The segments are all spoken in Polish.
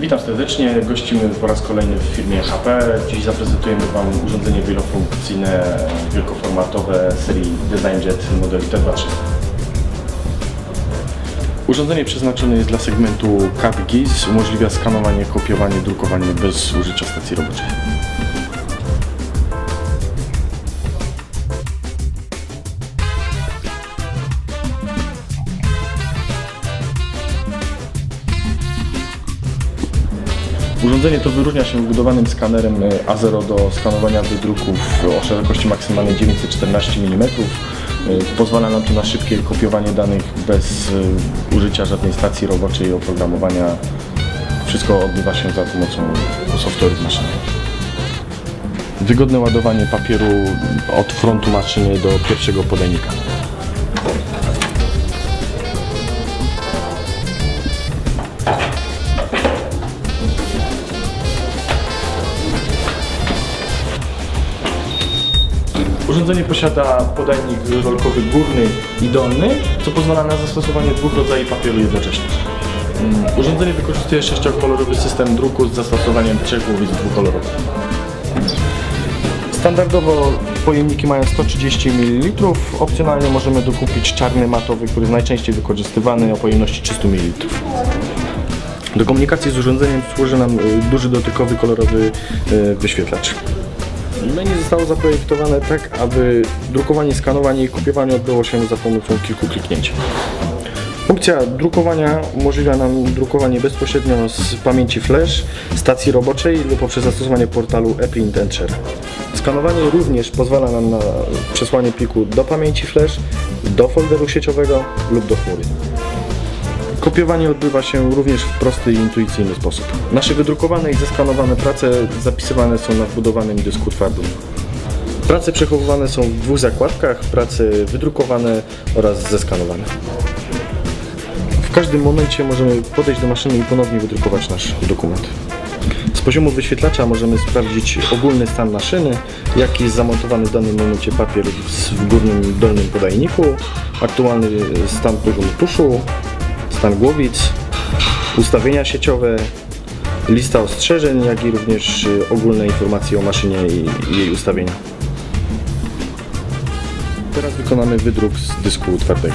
Witam serdecznie, gościmy po raz kolejny w firmie HP. Dziś zaprezentujemy Wam urządzenie wielofunkcyjne, wielkoformatowe serii DesignJet modelu T2300. Urządzenie przeznaczone jest dla segmentu CAD GIS, umożliwia skanowanie, kopiowanie, drukowanie bez użycia stacji roboczej. Urządzenie to wyróżnia się wbudowanym skanerem e, A0 do skanowania wydruków o szerokości maksymalnej 914 mm. Pozwala nam to na szybkie kopiowanie danych bez e, użycia żadnej stacji roboczej oprogramowania. Wszystko odbywa się za pomocą software'ów maszynowych. Wygodne ładowanie papieru od frontu maszyny do pierwszego podajnika. Urządzenie posiada podajnik rolkowy górny i dolny, co pozwala na zastosowanie dwóch rodzajów papieru jednocześnie. Mm, Urządzenie wykorzystuje sześciokolorowy system druku z zastosowaniem trzech głowic dwukolorowych. Standardowo pojemniki mają 130 ml, opcjonalnie możemy dokupić czarny matowy, który jest najczęściej wykorzystywany o pojemności 300 ml. Do komunikacji z urządzeniem służy nam y, duży dotykowy kolorowy y, wyświetlacz. Menu zostało zaprojektowane tak, aby drukowanie, skanowanie i kopiowanie odbyło się za pomocą kilku kliknięć. Funkcja drukowania umożliwia nam drukowanie bezpośrednio z pamięci flash, stacji roboczej lub poprzez zastosowanie portalu ePrint and. Skanowanie również pozwala nam na przesłanie pliku do pamięci flash, do folderu sieciowego lub do chmury. Kopiowanie odbywa się również w prosty i intuicyjny sposób. Nasze wydrukowane i zeskanowane prace zapisywane są na wbudowanym dysku twardym. Prace przechowywane są w dwóch zakładkach, prace wydrukowane oraz zeskanowane. W każdym momencie możemy podejść do maszyny i ponownie wydrukować nasz dokument. Z poziomu wyświetlacza możemy sprawdzić ogólny stan maszyny, jaki jest zamontowany w danym momencie papier w górnym dolnym podajniku, aktualny stan poziomu tuszu, stan głowic, ustawienia sieciowe, lista ostrzeżeń, jak i również y, ogólne informacje o maszynie i jej ustawienia. Teraz wykonamy wydruk z dysku twardego.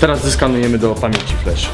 Teraz zeskanujemy do pamięci flash.